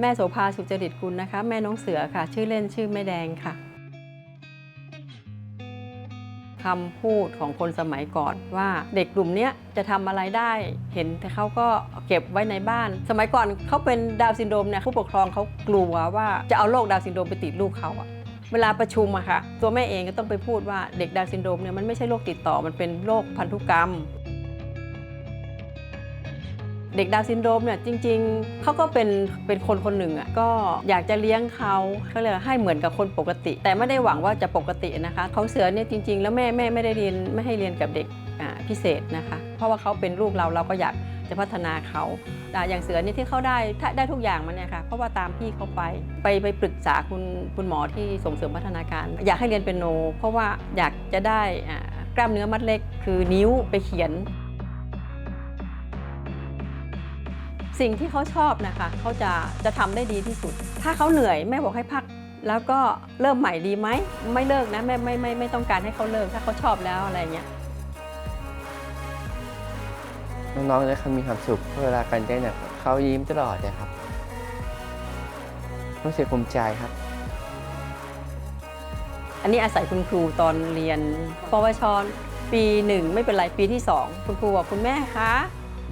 แม่โสภาสุจริตกุลนะคะแม่น้องเสือค่ะ ชื่อเล่นชื่อแม่แดงค่ะคำพูดของคนสมัยก่อนว่าเด็กกลุ่มนี้จะทำอะไรได้เห็นแต่เขาก็เก็บไว้ในบ้าน สมัยก่อนเขาเป็นดาวซินโดรมเนี่ยผู้ปกครองเขากลัวว่าจะเอาโรคดาวซินโดรมไปติดลูกเขาอะเวลาประชุมอะค่ะตัวแม่เองก็ต้องไปพูดว่าเด็กดาวซินโดรมเนี่ยมันไม่ใช่โรคติดต่อมันเป็นโรคพันธุกรรม เด็กดาวซินโดรมเนี่ยจริง ๆเขาก็เป็นเป็นคนคนหนึ่งอะก็อยากจะเลี้ยงเขาเขาเลยให้เหมือนกับคนปกติ แต่ไม่ได้หวังว่าจะปกตินะคะเขาเสือเนี่ยจริง ๆ แล้วแม่แม่ไม่ได้เรียนไม่ให้เรียนกับเด็กพิเศษนะคะ เพราะว่าเขาเป็นลูกเราเราก็อยากจะพัฒนาเขาอ่อย่างเสือเนี่ยที่เขาได้ได้ทุกอย่างมันเนี่ยค่ะเพราะว่าตามพี่เขาไปไปไปปรึกษาคุณคุณหมอที่ส่งเสริมพัฒนาการ อยากให้เรียนเป็นโน เพราะว่าอยากจะได้กล้ามเนื้อมัดเล็กคือนิ้วไปเขียน สิ่งที่เขาชอบนะคะเขาจะจะทำได้ดีที่สุด ถ้าเขาเหนื่อยแม่บอกให้พัก แล้วก็เริ่มใหม่ดีไหมไม่เลิกนะแม่ไม่ไม่ไม่ต้องการให้เขาเลิกถ้าเขาชอบแล้วอะไรเงี้ยน้องๆเนี่ยเขามีความสุขเวลาการเต้นเนี่ยเขายิ้มตลอดเลยครับรู้สึกภูมิใจครับ อันนี้อาศัยคุณครูตอนเรียนปวชปีหนึ่งไม่เป็นไรปีที่สองคุณครูบอกคุณแม่คะ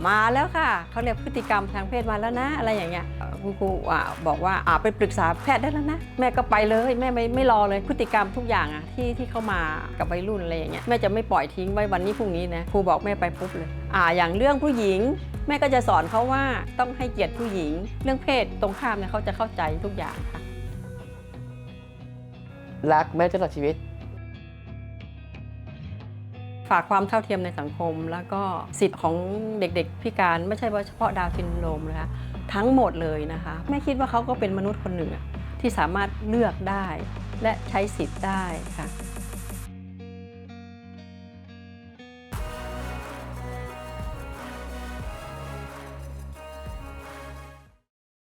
มาแล้วค่ะเขาเรียกพฤติกรรมทางเพศมาแล้วนะ อะไรอย่างเงี้ยคุณครูอะบอกว่าอะไปปรึกษาแพทย์ได้แล้วนะ แม่ก็ไปเลยแม่ไม่ไม่รอเลยพฤติกรรมทุกอย่างอะที่ที่เข้ามากับวัยรุ่นอะไรอย่างเงี้ยแม่จะไม่ปล่อยทิ้งไว้วันนี้พรุ่งนี้นะครูบอกแม่ไปปุ๊บเลยอ่าอย่างเรื่องผู้หญิงแม่ก็จะสอนเขาว่าต้องให้เกียรติผู้หญิง เรื่องเพศตรงข้ามเนี่ยเขาจะเข้าใจทุกอย่างค่ะรักแม่ตลอดชีวิต ฝากความเท่าเทียมในสังคม แล้วก็สิทธิ์ของเด็กๆพิการไม่ใช่ว่าเฉพาะดาวซินโดรมนะคะทั้งหมดเลยนะคะแม่คิดว่าเขาก็เป็นมนุษย์คนหนึ่งอที่สามารถเลือกได้และใช้สิทธิ์ได้ค่ะ